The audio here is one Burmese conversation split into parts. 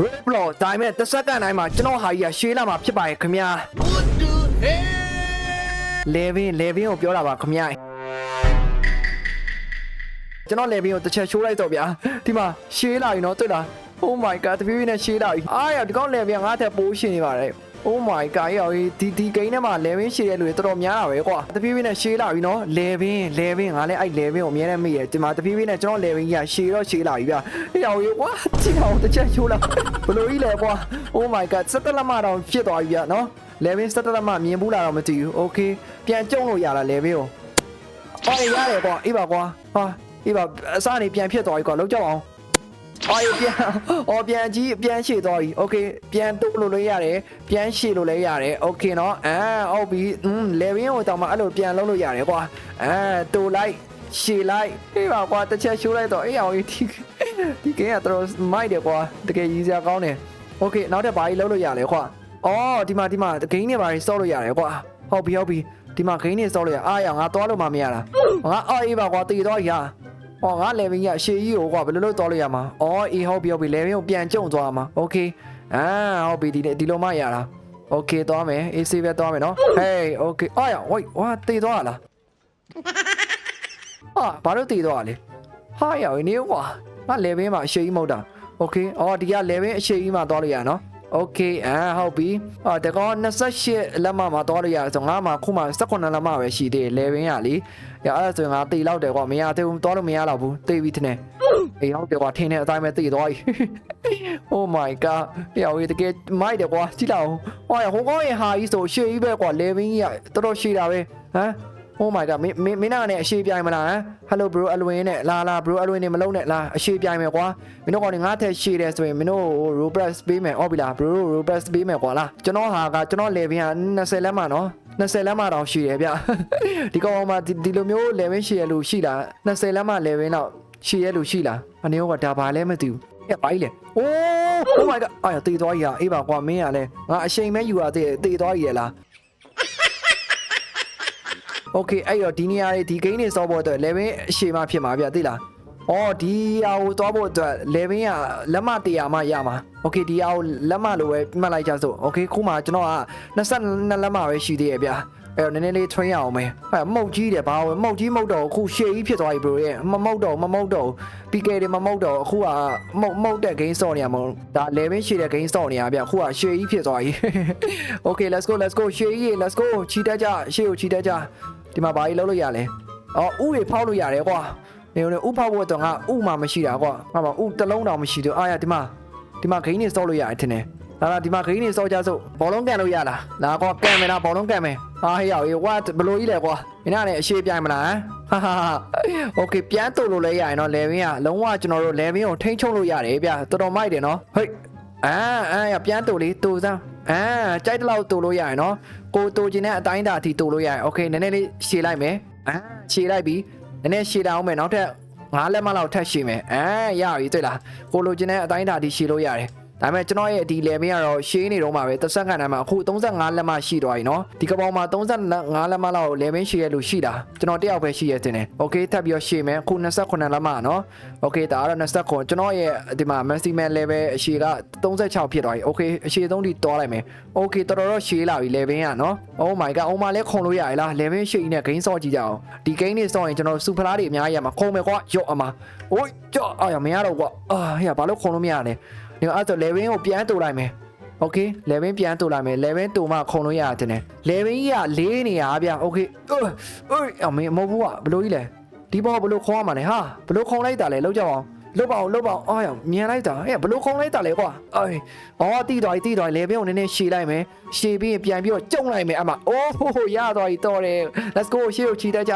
red block ဒါပေမဲ့တစ်စက္ကန့်တိုင်းမှာကျွန်တော်ဟာကြီးကရှေးလာမှာဖြစ်ပါရဲ့ခင်ဗျာ What the hell? level level ကိုပြောတာပါခင်ဗျာကျွန်တော် level ကိုတစ်ချက်ရှိုးလိုက်တော့ဗျာဒီမှာရှေးလာပြီနော်တွေ့လား Oh my god တပြေးပြေးနဲ့ရှေးလာပြီအားရဒီကောင် level ကငါ့ထက်ပိုးရှင်နေပါတယ် Oh my god ရောဒီဒီဂိမ်းထဲမှာ level ရှေးတဲ့လူတွေတော်တော်များတာပဲကွာတပြေးပြေးနဲ့ရှေးလာပြီနော် level level ငါလည်းအဲ့ level ကိုအများနဲ့မေ့ရဒီမှာတပြေးပြေးနဲ့ကျွန်တော် level ကြီးကရှေးတော့ရှေးလာပြီဗျာဟေ့ရောကွာကြည့်အောင်တစ်ချက်ရှိုးလာဘလို့ကြီးလဲကွာ Oh my god စက်တလက်မတောင်ဖြစ်သွားပြီဗျာနော် level စက်တလက်မမြင်ဘူးလားတော့မသိဘူး Okay ပြန်ကြုံလို့ရလား level ကိုအော်ရတယ်ကွာအေးပါကွာဟာအေးပါအစနေပြန်ဖြစ်သွားပြီကွာလောက်ကြအောင် အော်ပြန်အော်ပြန်ကြီးပြန်ရှေ့သွားပြီโอเคပြန်တုတ်လို့လည်းရတယ်ပြန်ရှေ့လို့လည်းရတယ်โอเคเนาะအာဟုတ်ပြီอืมလေဝင်းကိုတောင်မှအဲ့လိုပြန်လုံးလို့ရတယ်ကွာအာတူလိုက်ရှေ့လိုက်အေးပါကွာတစ်ချက်ရှိုးလိုက်တော့အေးအောင်ဒီဒီကင်းကတော့မိုက်တယ်ကွာတကယ်ကြီးစရာကောင်းတယ်โอเคနောက်ထပ်ဘာကြီးလုံးလို့ရလဲကွာအော်ဒီမှာဒီမှာဂိမ်းနေပါကြီးစော့လို့ရတယ်ကွာဟုတ်ပြီဟုတ်ပြီဒီမှာဂိမ်းနေစော့လို့ရအားရငါသွားလို့မှမရတာ ငါအော်အေးပါကွာတည်တော့ရ ဟောငါ level ကြီးအရှေ့ကြီးကိုကွာဘယ်လိုလုပ်သွားလို့ရမှာအော်အေးဟုတ်ပြီဟုတ်ပြီ level ကိုပြန်ကြုံသွားမှာ okay အာဟုတ်ပြီဒီဒီလိုမှရတာ okay သွားမယ် AC ပဲသွားမယ်နော် hey okay အော်ရ wait ဝါတည်သွားလားဟာဘာလို့တည်သွားလဲဟာရနေကွာငါ level မှာအရှေ့ကြီးမဟုတ်တာ okay အော်ဒီက level အရှေ့ကြီးမှာသွားလို့ရနော် Okay အာဟုတ်ပြီအော်တကော28လက်မမှာသွားလို့ရဆိုငါမှာခုမှ18လက်မပဲရှိသေးတယ် level ရလေရအဲ့ဒါဆိုရင်ငါတေလောက်တယ်ကွာမရသေးဘူးသွားလို့မရတော့ဘူးတေပြီးထနေအေးဟုတ်တယ်ကွာထင်းနေအတိုင်းပဲတေသွားပြီ Oh my god ပြောရတကယ်မိုက်တယ်ကွာကြည့်လောက်ဟောရဟိုကောင်းရဲ့ဟာကြီးဆိုရှေ့ကြီးပဲကွာ level ကြီးကတော်တော်ရှေ့တာပဲဟမ် Oh my god မင်းမင်းမင်းနာနဲ့အရှိပြိုင်မလားဟမ် Hello bro အလွင်နဲ့လာလာ bro အလွင်နဲ့မလုံးနဲ့လာအရှိပြိုင်မယ်ကွာမင်းတို့ကောင်ငါထက်ရှိတယ်ဆိုရင်မင်းတို့ Roblox ပေးမယ်ဟုတ်ပြီလား bro Roblox ပေးမယ်ကွာလားကျွန်တော်ဟာကကျွန်တော် level က20လက်မှနော်20လက်မှတောင်ရှိတယ်ဗျဒီကောင်မှာဒီဒီလိုမျိုး level ရှိရလို့ရှိလား20လက်မှ level တော့ရှိရလို့ရှိလားအနေရောကဒါဘာလဲမသိဘူးအဲ့ပါ E လေ Oh oh my god အာတေးသွားကြီးဟာအေးပါကွာမင်းကလည်းငါအချိန်မဲယူရသေးတယ်တေးသွားကြီးရလား โอเคအဲ့တော့ဒီနေရာတွေဒီ game တွေစောဖို့အတွက် level အရှိမဖြစ်မှာဗျသိလား။အော်ဒီဟာကိုသွားဖို့အတွက် level ကလက်မ100မှရမှာ။ Okay ဒီဟာကိုလက်မလိုပဲမှတ်လိုက်ကြစို့။ Okay ခုမှကျွန်တော်က22လက်မပဲရှိသေးရဲ့ဗျာ။အဲ့တော့နည်းနည်းလေး train ရအောင်မယ်။အဲ့မှုတ်ကြီးတယ်ဘာလို့မှုတ်ကြီးမှုတ်တော့အခုရှေ့ကြီးဖြစ်သွားပြီ bro ရဲ့မမှုတ်တော့မမှုတ်တော့ PK တွေမမှုတ်တော့အခုကမှုတ်မှုတ်တဲ့ game စော့နေရမလို့ဒါ level ရှိတဲ့ game စော့နေရဗျအခုကရှေ့ကြီးဖြစ်သွားပြီ။ Okay let's go let's go ရှေ့ကြီး let's go ချီတက်ကြရှေ့ကိုချီတက်ကြ ဒီမှာဘာကြီးလုပ်လို့ရလဲ။အော်ဥတွေဖောက်လို့ရတယ်ကွာ။နေနေဥဖောက်ဖို့တော့ငါဥမှမရှိတာကွာ။ဟာပါဥတစ်လုံးတောင်မရှိသေးဘူးအာရဒီမှာဒီမှာဂိမ်းနေစော့လို့ရတယ်ထင်တယ်။လာလာဒီမှာဂိမ်းနေစော့ကြစို့ဘောလုံးကန်လို့ရလား။လာကွာကန်မယ်လားဘောလုံးကန်မယ်။ဟာဟေးရောက်ရေကွာဘလို့ကြီးလဲကွာ။မင်းကလည်းအရှိပြိုင်မလား။ဟာဟာ။ Okay ပြန်တုတ်လို့လဲရရင်တော့ level ကလုံးဝကျွန်တော်တို့ level ကိုထိန်းချုပ်လို့ရတယ်ဗျ။တော်တော်မိုက်တယ်နော်။ဟေးအာအာရပြန်တုတ်လေးတူစမ်း အာကြိုက်တဲ့လောက်တူလို့ရရင်နော်ကိုတူကျင်တဲ့အတိုင်းတာအထိတူလို့ရရင်โอเคနည်းနည်းလေးရှည်လိုက်မယ်အာရှည်လိုက်ပြီနည်းနည်းရှည်တာအောင်မယ်နောက်ထပ်ငါးလက်မလောက်ထပ်ရှည်မယ်အာရပြီတွေ့လားကိုလိုချင်တဲ့အတိုင်းတာအထိရှည်လို့ရတယ် ဒါပေမဲ့ကျွန်တော်ရဲ့ဒီ level ကတော့ရှင်းနေတော့မှာပဲတစ်ဆက်ခန့်တိုင်းမှာအခု35လက်မရှိတော့ပြီเนาะဒီကပောင်မှာ35လက်မလောက် level ရှိရလို့ရှိတာကျွန်တော်တယောက်ပဲရှိရတင်တယ်โอเคထပ်ပြီးတော့ရှင်းမယ်အခု28လက်မเนาะโอเคဒါကတော့29ကျွန်တော်ရဲ့ဒီမှာ maximum level အရှိက36ဖြစ်သွားပြီโอเคအရှိသုံးထိတွားလိုက်မယ်โอเคတော်တော်တော့ရှင်းလာပြီ level ကเนาะ oh my god အုံးမလဲခုံလို့ရရလား level ရှိနေ gain ဆော့ကြည့်ကြအောင်ဒီ gain တွေဆော့ရင်ကျွန်တော်စူဖလားတွေအများကြီးရမှာခုံမယ်ကွာရော့အမโอ้ยကြော့အာရမရတော့ကွာအာဟဲ့ဘာလို့ခုံလို့မရလဲ ဒီအဲ့ဆို level ကိုပြန်တူလိုက်မယ် โอเค level ပြန်တူလိုက်မယ် level တူမှခုံလို့ရတယ်နဲ့ level ကြီးက၄နေရဗျโอเคအေးအမေမဟုတ်ဘူးကဘလို့ကြီးလဲဒီဘောဘလို့ခုံရမှာလဲဟာဘလို့ခုံလိုက်တာလဲလောက်ကြအောင်လုတ်ပါအောင်လုတ်ပါအောင်အော်ရမြန်လိုက်တာဟဲ့ဘလို့ခုံလိုက်တာလဲကွာအေးအော်တီးသွားပြီတီးသွားပြီ level ကိုနည်းနည်းရှည်လိုက်မယ်ရှည်ပြီးရင်ပြန်ပြီးတော့ကျုံလိုက်မယ်အမအိုးဟိုဟိုရသွားပြီတော်တယ် let's go ရှေ့ကိုချီတတ်ကြ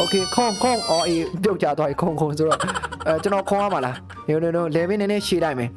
okay ခုံခုံအော်အေးပြုတ်ကြသွားပြီခုံခုံဆိုတော့အဲကျွန်တော်ခုံရမှာလား no no no level နည်းနည်းရှည်လိုက်မယ်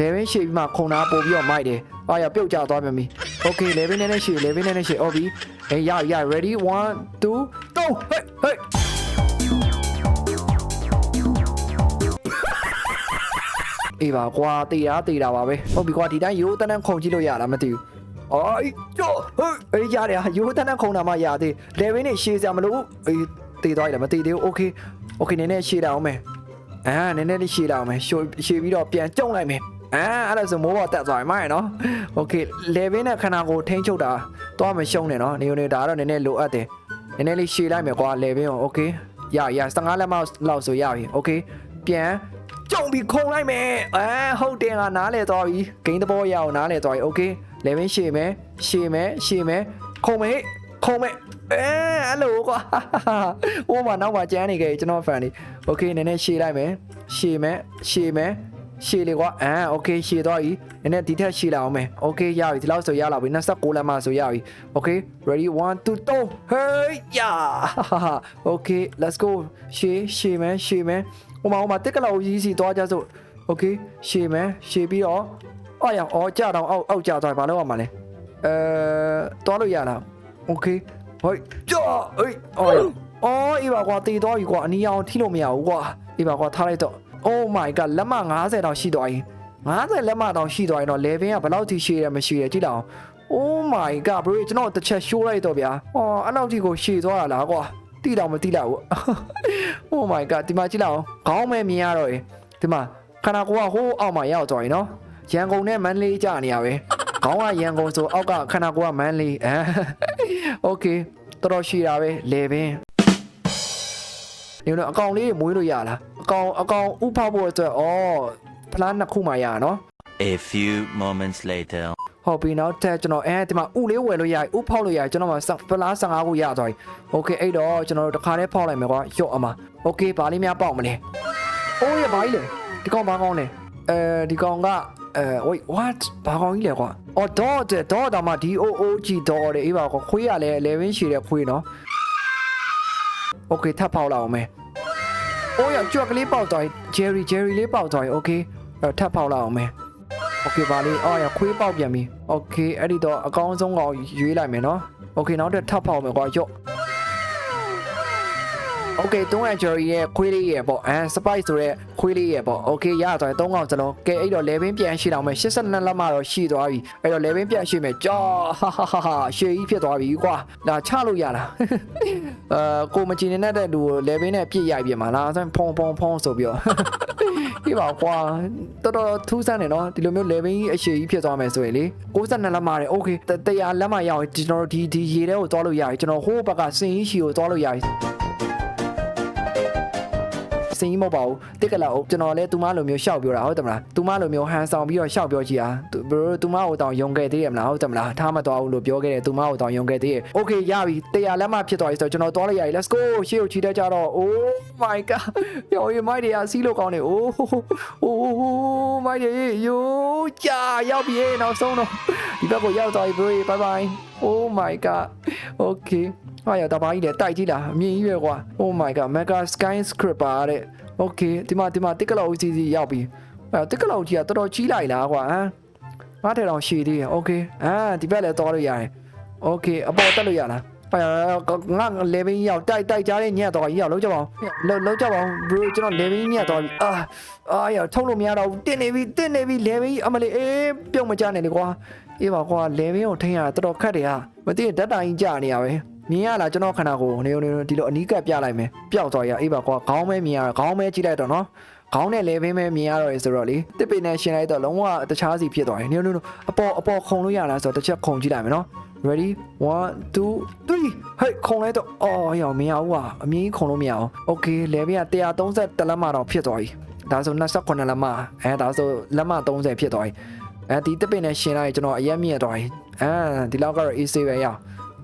level ရှည်ပြီးမှခုံတာပို့ပြီးတော့မိုက်တယ်အာရပြုတ်ကြသွားပြန်ပြီ okay level နည်းနည်းရှည် level နည်းနည်းရှည်အော်ပြီအေးရရ ready 1 2 go ဟေးဟေးအေးပါကွာတေးတာတေးတာပါပဲဟုတ်ပြီကွာဒီတိုင်းရိုးတန်းတန်းခုံကြည့်လို့ရလားမသိဘူးအော်အေးကြောဟေးအေးရတယ်ဟာရိုးတန်းတန်းခုံတာမှရသေး level နဲ့ရှည်စရာမလိုဘူးအေးတေးသွားရလားမတေးသေးဘူး okay okay နည်းနည်းရှည်တာအောင်မယ်အာနည်းနည်းလေးရှည်တာအောင်မယ်ရှည်ရှည်ပြီးတော့ပြန်ကျုံလိုက်မယ် အာအဲ့ဒါဆိုမိုးပေါ်တက်သွားပြီမိုင်းနော်โอเคလေဘင်းနဲ့ခန္ဓာကိုယ်ထိန်းချုပ်တာတော့မရှုံးနဲ့နော်နေနေဒါကတော့နည်းနည်းလိုအပ်တယ်နည်းနည်းလေးရှည်လိုက်မယ်ကွာလေဘင်းကိုโอเคရရ15လက်မလောက်ဆိုရပြီโอเคပြန်ကြုံပြီးခုံလိုက်မယ်အဲဟုတ်တယ်ကနားလေသွားပြီဂိမ်းတဘောရအောင်နားလေသွားပြီโอเคလေဘင်းရှည်မယ်ရှည်မယ်ရှည်မယ်ခုံမယ်ခုံမယ်အဲအဲ့လိုကွာဟိုမှာနောက်မှာကျန်းနေကြကျွန်တော်ဖန်နေโอเคနည်းနည်းရှည်လိုက်မယ်ရှည်မယ်ရှည်မယ် ရှည်လေကွာအမ် okay ရှည်သွားပြီနည်းနည်းဒီထက်ရှည်လာအောင်မယ် okay ရပြီဒီလောက်ဆိုရလာပြီ26လမ်းမှဆိုရပြီ okay ready 1 2 3 hey yeah okay let's go ရှည်ရှည်မယ်ရှည်မယ်ဟိုမှာဟိုမှာတက်ကလောက်ရေးစီသွားကြစို့ okay ရှည်မယ်ရှည်ပြီးတော့အော်ရအောင်ကြတော့အောက်အောက်ကြသွားဘာလို့ရမှာလဲအဲသွားလို့ရလား okay ဟိုကြောဟိုအော်အော်အေးပါကွာတည်သွားပြီကွာအနီးအောင်ထိလို့မရဘူးကွာအေးပါကွာထားလိုက်တော့ Oh my god လက်မ90တောင်ရှိသွားရင်90လက်မတောင်ရှိသွားရင်တော့ level ကဘယ်လောက်ထိရှည်ရမရှိရကြည့်လောက် Oh my god bro ကျွန်တော်တစ်ချက်ရှိုးလိုက်တော့ဗျာ။အော်အဲ့လောက်ထိကိုရှည်သွားတာလားကွာ။တိတော့မတိလောက်ဘူး။ Oh my god ဒီမှာကြည့်လောက်ခေါင်းမဲမြင်ရတော့ရင်ဒီမှာခန္ဓာကိုယ်ကဟိုးအောက်မှာရောက်သွားရင်နော်။ရန်ကုန်နဲ့မန္တလေးကြာနေရပဲ။ခေါင်းကရန်ကုန်ဆိုအောက်ကခန္ဓာကိုယ်ကမန္တလေး။အဲ Okay တော်တော်ရှည်တာပဲ level နေတော့အကောင်လေးတွေမွေးလို့ရလားအကောင်အကောင်ဥဖောက်ဖို့အတွက်ဩဖလားနှစ်ခုမှရနော် A few moments later. ဟုတ်ပြီနောက်တက်ကျွန်တော်အဲဒီမှာဥလေးဝယ်လို့ရဥဖောက်လို့ရကျွန်တော်မှာဖလား15ခုရသွားပြီโอเคအဲ့တော့ကျွန်တော်တို့တစ်ခါတည်းဖောက်လိုက်မယ်ကွာရော့အမโอเคဘာလေးများပေါက်မလဲအိုးရဘာကြီးလဲဒီကောင်ဘာကောင်လဲအဲဒီကောင်ကအဲ wait what ဘာကောင်ကြီးလဲကွာအော်တော့တဲ့တော့တော့မှ DOOG တော့တယ်အေးပါကွာခွေးရလဲ11ရှည်တဲ့ခွေးနော် โอเคထပ်ဖောက်လိုက်အောင်မယ် ။အိုးရကြွက်ကလေးပေါက်သွားရင် Jerry Jerry လေးပေါက်သွားရင် okay အဲ့တော့ထပ်ပေါက်လိုက်အောင်မယ်။ okay ပါလေးအော်ရခွေးပေါက်ပြန်ပြီ။ okay အဲ့ဒီတော့အကောင်းဆုံးကောင်ရွေးလိုက်မယ်နော်။ okay နောက်တစ်ထပ်ပေါက်မယ်ကွာရော့။ okay တုံးရ Jerry ရဲ့ခွေးလေးရဲ့ပေါ့အဲ spice ဆိုတဲ့ခွေးလေးရဲ့ပေါ့ okay ရသွားတယ်သုံးကောင်စလုံးကဲအဲ့တော့ level ပြန်ရှိတော့မယ်82လက်မှတော့ရှိသွားပြီအဲ့တော့ level ပြန်ရှိမယ်ကြောဟာဟာဟာဟာရှေ့ကြီးဖြစ်သွားပြီကွာဒါချလို့ရလားအဲကိုမချင်နေတဲ့လူကို level နဲ့ပြည့်ရိုက်ပြင်မှာလားဆိုဖုံဖုံဖုံဆိုပြီးတော့ပြပါကွာတော်တော်ထူးဆန်းတယ်နော်ဒီလိုမျိုး level ကြီးအရှိကြီးဖြစ်သွားမယ်ဆိုရင်လေ62လက်မှတယ် okay တရားလက်မှရအောင်ကျွန်တော်ဒီဒီရေထဲကိုသွားလို့ရတယ်ကျွန်တော်ဟိုးဘက်ကစင်ကြီးရှီကိုသွားလို့ရတယ် စင်ကြီးမဟုတ်ပါဘူးတစ်ကလာအုပ်ကျွန်တော်လည်းသူမလိုမျိုးရှောက်ပြောတာဟုတ်တယ်မလားသူမလိုမျိုးဟန်ဆောင်ပြီးတော့ရှောက်ပြောကြည့်အားဘရိုသူမကိုတောင်ယုံခဲ့သေးတယ်မလားဟုတ်တယ်မလားထားမသွားဘူးလို့ပြောခဲ့တယ်သူမကိုတောင်ယုံခဲ့သေးတယ်โอเคရပြီတရားလက်မဖြစ်သွားပြီဆိုတော့ကျွန်တော်သွားလိုက်ရပြီ let's go ရှေ့ကိုခြေတက်ကြတော့ oh my god ယောရီမိုက်တွေကစီးလို့ကောင်းတယ် oh oh မိုက်တွေယိုးကြာရောက်ပြီနောက်ဆုံးတော့ဒီဘက်ကိုရောက်သွားပြီ bro bye bye oh my god okay ဟာရတပါကြီးလေတိုက်ကြည့်လားအမြင်ကြီးပဲကွာ oh my god mega sky scripper တဲ့ okay ဒီမှာဒီမှာတစ်ကလောက်စီစီရောက်ပြီအဲတစ်ကလောက်ကြီးကတော်တော်ကြီးလိုက်လားကွာဟမ်ငါထဲတော့ရှည်သေးတယ် okay အာဒီဘက်လည်းသွားလို့ရတယ် okay အပေါ်တက်လို့ရလားအဲ ငါ level ရောက်တိုက်တိုက်ကြတဲ့ညက်တော့ကြီးရောက်လုံးကြပါအောင်လုံးလုံးကြပါအောင် bro ကျွန်တော် level ညက်တော့ပြီအာအာရထုတ်လို့မရတော့ဘူးတင်နေပြီတင်နေပြီ level အမလေးအေးပြုတ်မကြနဲ့လေကွာအေးပါကွာ level ကိုထိန်းရတာတော်တော်ခက်တယ်ဟာမသိရင်ဓာတ်တိုင်ကြီးကြာနေရပဲမြင်ရလားကျွန်တော်ခန္ဓာကိုယ်နေနေဒီလိုအနီးကပ်ပြလိုက်မယ်ပျောက်သွားရအေးပါကွာခေါင်းမဲမြင်ရခေါင်းမဲကြည့်လိုက်တော့နော် ခေါင်းနဲ့လဲပင်းပဲမြင်ရတော့ရဆိုတော့လေတစ်ပင်နဲ့ရှင်လိုက်တော့လုံးဝတခြားစီဖြစ်သွားတယ်ညို့ညို့အပေါ်အပေါ်ခုံလို့ရလားဆိုတော့တစ်ချက်ခုံကြည့်လိုက်မယ်နော် ready 1 2 3ဟဲ့ခုံလိုက်တော့အော်ရောင်မရဘူးอ่ะအမြင်ခုံလို့မရအောင် okay လဲပင်းက130တလက်မတော့ဖြစ်သွားပြီဒါဆို28လက်မအဲဒါဆိုလက်မ30ဖြစ်သွားပြီအဲဒီတစ်ပင်နဲ့ရှင်လိုက်ကျွန်တော်အရက်မြင့်သွားပြီအဲဒီလောက်ကတော့ AC ပဲရအောင်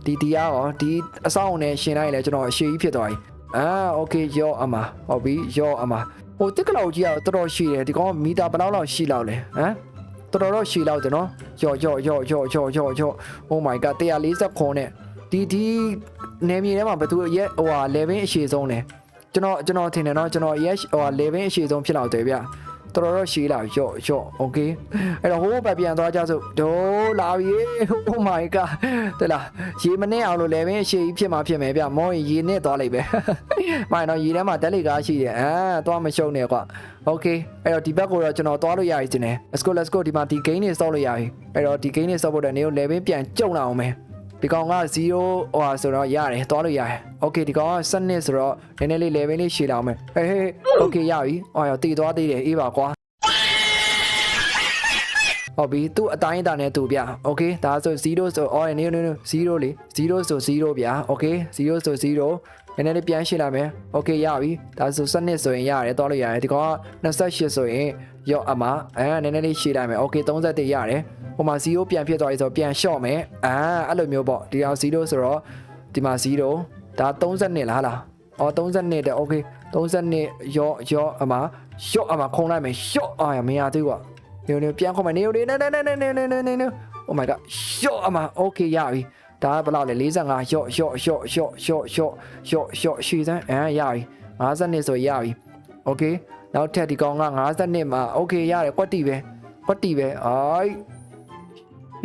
ဒီဒီရောဒီအဆောင်နဲ့ရှင်လိုက်လဲကျွန်တော်အရှိကြီးဖြစ်သွားပြီအာ okay ရောအမဟုတ်ပြီရောအမ ဟိုတစ်ကလောက်ကြီးကတော်တော်ရှိတယ်ဒီကောင်မီတာဘယ်လောက်လောက်ရှိလောက်လဲဟမ်တော်တော်တော့ရှိလောက်တယ်နော်ရော့ရော့ရော့ရော့ရော့ရော့ရော့ Oh my god 140ခွန်နဲ့ဒီဒီနေမြေထဲမှာဘယ်သူရဲ့ဟိုဟာ level အရှိဆုံးလဲကျွန်တော်ကျွန်တော်ထင်တယ်နော်ကျွန်တော်ရဲ့ဟိုဟာ level အရှိဆုံးဖြစ်လောက်တယ်ဗျ တော်တော်တော့ရှိလာရော့ရော့ okay အဲ့တော့ဟိုးဘက်ပြန်သွားကြစို့ဒိုးလာပြီ Oh my god တဲ့လားရေမနဲ့အောင်လို့ level အရှိကြီးဖြစ်မှာဖြစ်မယ်ဗျမောရင်ရေနဲ့သွားလိုက်ပဲမိုင်တော့ရေထဲမှာတက်လေကားရှိတယ်အာသွားမရှုံနဲ့ကွာ okay အဲ့တော့ဒီဘက်ကိုတော့ကျွန်တော်သွားလို့ရပြီတင်တယ် let's go let's go ဒီမှာဒီ game တွေစောက်လို့ရပြီအဲ့တော့ဒီ game တွေစောက်ဖို့တဲ့နေကို level ပြန်ကျုံလာအောင်မယ် ဒီကောင်က0ဟိုဟာဆိုတော့ရတယ်သွားလို့ရတယ် okay ဒီကောင်က7နှစ်ဆိုတော့နည်းနည်းလေး level လေးရှည်လာအောင်မယ်ဟေးဟေး okay ရပြီအော်ရတည်သွားသေးတယ်အေးပါကွာ ဟုတ်ပြီသူ့အတိုင်းအတာနဲ့သူဗျโอเคဒါဆို0ဆိုအော်နေနေနေ0လေ0ဆို0ဗျโอเค0ဆို0နည်းနည်းလေးပြန်ရှင်းလိုက်မယ်โอเคရပြီဒါဆိုစနစ်ဆိုရင်ရတယ်တော့လို့ရတယ်ဒီကောင်က28ဆိုရင် ရော့အမအဲနည်းနည်းလေးရှင်းလိုက်မယ်โอเค31ရတယ်ဟိုမှာ0ပြန်ဖြစ်သွားပြီဆိုတော့ပြန်လျှော့မယ်အာအဲ့လိုမျိုးပေါ့ဒီအောင်0ဆိုတော့ဒီမှာ0ဒါ32လားလားအော်32တဲ့โอเค32ရော့ရော့အမရော့အမခုံလိုက်မယ်ရော့အာမရသေးဘူးကွာ နေနေပြန်ခေါ်မယ်နေနေနေနေနေနေနေနေနေနေ Oh my god ရှော့အမ okay ရပြီဒါကဘယ်လောက်လဲ45ရှော့ရှော့ရှော့ရှော့ရှော့ရှော့ရှော့ရှော့ရှည်စမ်းအဲရပြီ50နှစ်ဆိုရပြီ okay နောက်ထပ်ဒီကောင်က50နှစ်မှာ okay ရတယ်ကွက်တီပဲကွက်တီပဲအိုင်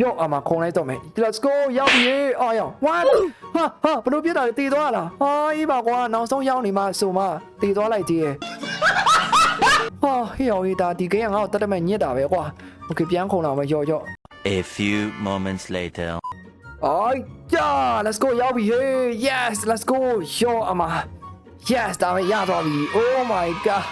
ယော့အမခုံလိုက်တော့မယ် let's go ရောက်ပြီအော်ယော what ဟာဟာဘလို့ပြစ်တာလဲတည်သွားလားဟာအေးပါကွာနောက်ဆုံးရောက်နေမှဆိုမှတည်သွားလိုက်သေးရဲ့ ဟာဟေ့အောင်ဟေးဒါဒီကိန်းကငါ့ကိုတတ်တမဲ့ညစ်တာပဲကွာโอเคပြန်ခုံလာမယ်ရော့ရော့ A few moments later. အိုင်ကြာ let's go ရောက်ပြီဟေး yes let's go ရော့အမ yes ဒါပဲရသွားပြီ oh my god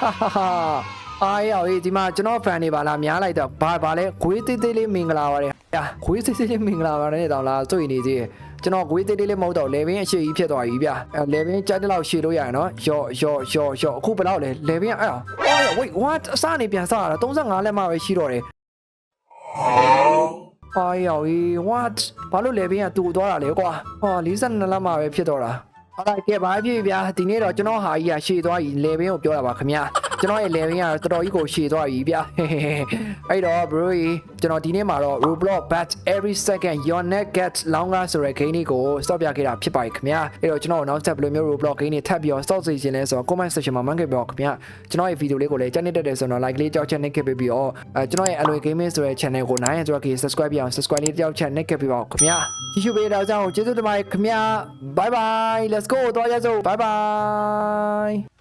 အားရဟေးဒီမှာကျွန်တော် fan တွေပါလားများလိုက်တော့ဘာဘာလဲခွေးသေးသေးလေးမင်္ဂလာပါတယ်ဟာခွေးသေးသေးလေးမင်္ဂလာပါတယ်တောင်လားတွေ့နေသေးတယ်ကျွန်တော်ခွေးသေးသေးလေးမဟုတ်တော့ level အရှိကြီးဖြစ်သွားပြီဗျအဲ level ကြိုက်တဲ့လောက်ရှည်လို့ရရနော်ရော့ရော့ရော့ရော့အခုဘယ်လောက်လဲ level အဲ့အော် wait what အစနေပြန်စရတာ35လက်မှပဲရှိတော့တယ်အာယောီ what ဘာလို့လေဘင်းကတူသွားတာလဲကွာဟာ42လမ်းမှာပဲဖြစ်တော့တာ ဟုတ်လားကဲဘာဖြစ်ဗျာဒီနေ့တော့ကျွန်တော်ဟာကြီးကရှည်သွားပြီလေဘင်းကိုပြောတာပါခင်ဗျာ ကျွန်တော်ရဲ့လေဘင်းကတော်တော်ကြီးကိုရှည်သွားပြီဗျာအဲ့တော့ bro ကျွန်တော်ဒီနေ့မှာတော့ Roblox bat every second your net gets longer ဆိုတဲ့ game လေးကို stop ပြခဲ့တာဖြစ်ပါတယ်ခင်ဗျာအဲ့တော့ကျွန်တော်နောက်ဆက်ဘယ်လိုမျိုး Roblox game တွေထပ်ပြီးတော့ stop စီခြင်းလဲဆိုတော့ comment section မှာ mark ခဲ့ပြောခင်ဗျာကျွန်တော်ရဲ့ video လေးကိုလည်းကြိုက်နေတတ်တယ်ဆိုတော့ like လေးကြောက်ချက်နဲ့ခဲ့ပြီးတော့အဲကျွန်တော်ရဲ့ Alloy Gaming ဆိုတဲ့ channel ကိုနိုင်ရဆိုတော့ subscribe ပြအောင် subscribe လေးကြောက်ချက်နဲ့ခဲ့ပြီးတော့ခင်ဗျာကြည့်ရှုပေးတဲ့အတွက်ကြောင့်ကျေးဇူးတင်ပါတယ်ခင်ဗျာ bye bye let's go တော့ရစို့ bye bye